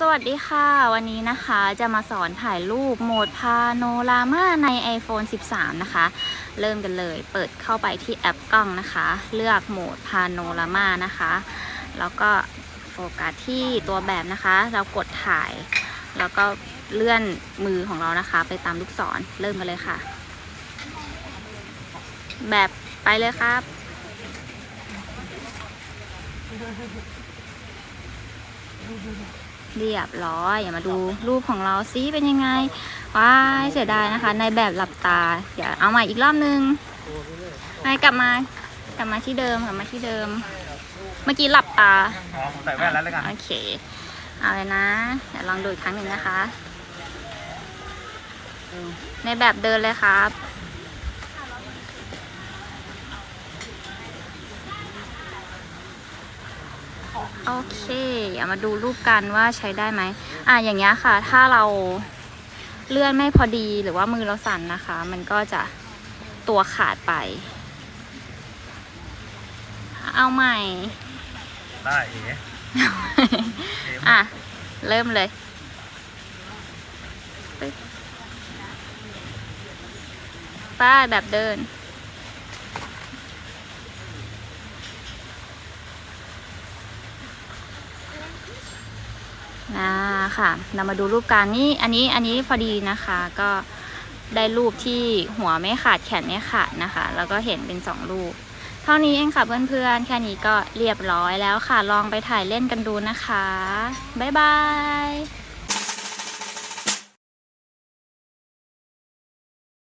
สวัสดีค่ะ วันนี้นะคะจะมาสอนถ่ายรูปโหมดพาโนรามาใน iPhone 13 นะคะ เริ่มกันเลยเปิดเข้าไปที่แอปกล้องนะคะ เลือกโหมดพาโนรามานะคะ แล้วก็โฟกัสที่ตัวแบบนะคะ เรากดถ่าย แล้วก็เลื่อนมือของเรานะคะ ไปตามลูกศรเริ่มกันเลยค่ะ แบบไปเลยครับ เรียบร้อย อย่ามาดูรูปของเราซิเป็นยังไง ว้ายเสียดายนะคะ ในแบบหลับตา เดี๋ยวเอาใหม่อีกรอบนึงให้กลับมากลับมาที่เดิมกลับมาที่เดิม เมื่อกี้หลับตาอ๋อผมใส่แว่นแล้วแล้วกันโอเค เอาเลยนะ เดี๋ยวลองดูอีกครั้งหนึ่งนะคะ ในแบบเดินเลยครับ โอเคเอามาดูรูปกันว่าใช้ได้ไหมอะอย่างเงี้ยค่ะ ถ้าเราเลื่อนไม่พอดีหรือว่ามือเราสั่นนะคะ มันก็จะตัวขาดไป เอาใหม่ ได้เอ๋อะ เริ่มเลยปึ๊บป้ายแบบเดิน นะค่ะ เรามาดูรูปการนี่อันนี้อันนี้พอดีนะคะ ก็ได้รูปที่หัวไม่ขาดแขนไม่ขาดนะคะ แล้วก็เห็นเป็นสองรูป เท่านี้เองค่ะเพื่อนๆ แค่นี้ก็เรียบร้อยแล้วค่ะ ลองไปถ่ายเล่นกันดูนะคะ บ๊ายบาย